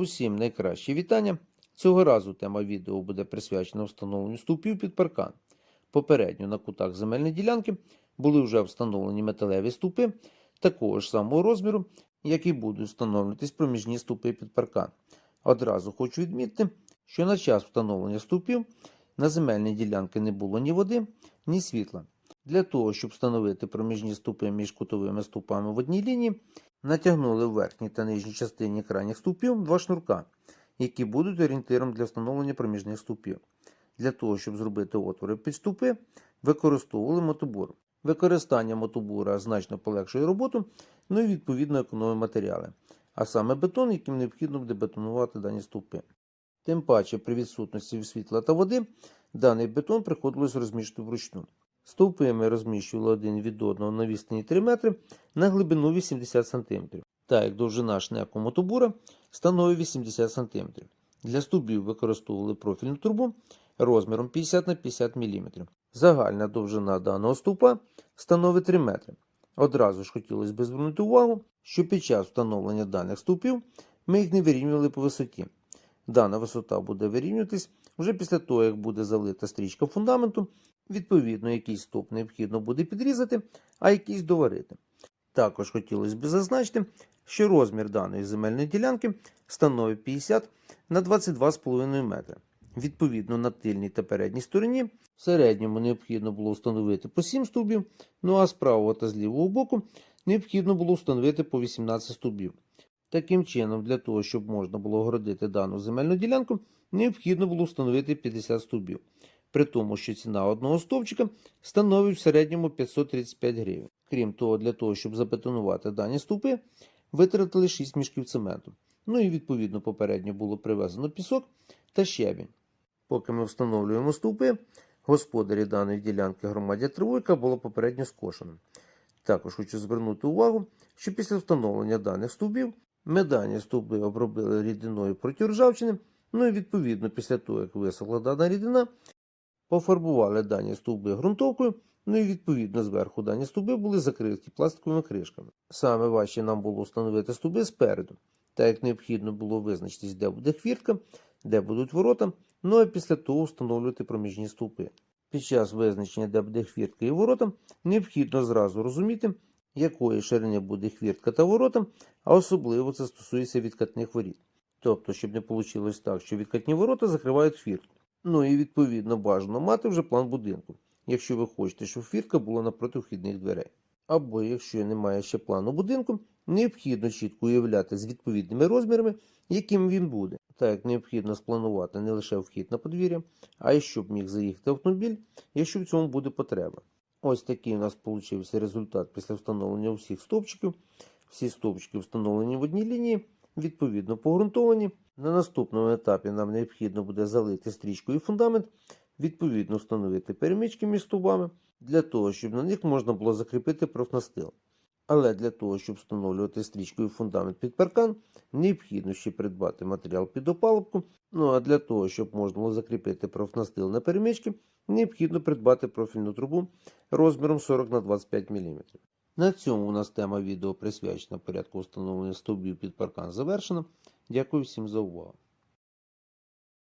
Усім найкраще вітання. Цього разу тема відео буде присвячена встановленню стовпів під паркан. Попередньо на кутах земельної ділянки були вже встановлені металеві стовпи такого ж самого розміру, як і будуть встановлюватись проміжні стовпи під паркан. Одразу хочу відмітити, що на час встановлення стовпів на земельній ділянці не було ні води, ні світла. Для того, щоб встановити проміжні стовпи між кутовими стовпами в одній лінії, натягнули в верхній та нижній частині крайніх стовпів два шнурка, які будуть орієнтиром для встановлення проміжних стовпів. Для того, щоб зробити отвори під стовпи, використовували мотобур. Використання мотобура значно полегшує роботу, ну і відповідно економить матеріали, а саме бетон, яким необхідно буде бетонувати дані стовпи. Тим паче, при відсутності світла та води, даний бетон приходилось розміщувати вручну. Стовпи ми розміщували один від одного на відстані 3 метри на глибину 80 см, так як довжина шнеку мотобура становить 80 см. Для стовбів використовували профільну трубу розміром 50 на 50 мм. Загальна довжина даного стовпа становить 3 метри. Одразу ж хотілося б звернути увагу, що під час встановлення даних стовпів ми їх не вирівнювали по висоті. Дана висота буде вирівнюватись вже після того, як буде залита стрічка фундаменту. Відповідно, якийсь стовп необхідно буде підрізати, а якийсь доварити. Також хотілося б зазначити, що розмір даної земельної ділянки становить 50 на 22,5 метри. Відповідно, на тильній та передній стороні в середньому необхідно було встановити по 7 стовбів, ну а з правого та з лівого боку необхідно було встановити по 18 стовбів. Таким чином, для того, щоб можна було огородити дану земельну ділянку, необхідно було встановити 50 стовбів. При тому, що ціна одного стовпчика становить в середньому 535 гривень. Крім того, для того, щоб забетонувати дані стовпи, витратили 6 мішків цементу. Ну і відповідно попередньо було привезено пісок та щебінь. Поки ми встановлюємо стовпи, господарі даної ділянки громаді тривойка було попередньо скошено. Також хочу звернути увагу, що після встановлення даних стовбів ми дані стовби обробили рідиною проти ржавчини, ну і відповідно після того, як висохла дана рідина, пофарбували дані стовби ґрунтовкою, ну і відповідно зверху дані стовби були закриті пластиковими кришками. Саме важче нам було встановити стовби спереду, так як необхідно було визначитись, де буде хвіртка, де будуть ворота, ну а після того встановлювати проміжні стовпи. Під час визначення, де буде хвіртка і ворота, необхідно зразу розуміти, якої ширини буде хвіртка та ворота, а особливо це стосується відкатних воріт. Тобто, щоб не вийшло так, що відкатні ворота закривають хвіртку. Ну і відповідно бажано мати вже план будинку, якщо ви хочете, щоб хвіртка була напроти вхідних дверей. Або якщо немає ще плану будинку, необхідно чітко уявляти з відповідними розмірами, яким він буде. Так як необхідно спланувати не лише вхід на подвір'я, а й щоб міг заїхати автомобіль, якщо в цьому буде потреба. Ось такий у нас вийшов результат після встановлення усіх стовпчиків. Всі стовпчики встановлені в одній лінії, відповідно погрунтовані. На наступному етапі нам необхідно буде залити стрічкою фундамент, відповідно встановити перемички між стовбами, для того, щоб на них можна було закріпити профнастил. Але для того, щоб встановлювати стрічкою фундамент під паркан, необхідно ще придбати матеріал під опалубку. Ну а для того, щоб можна було закріпити профнастил на перемички, необхідно придбати профільну трубу розміром 40 на 25 мм. На цьому у нас тема відео присвячена порядку встановлення стовбів під паркан завершена. Дякую всім за увагу.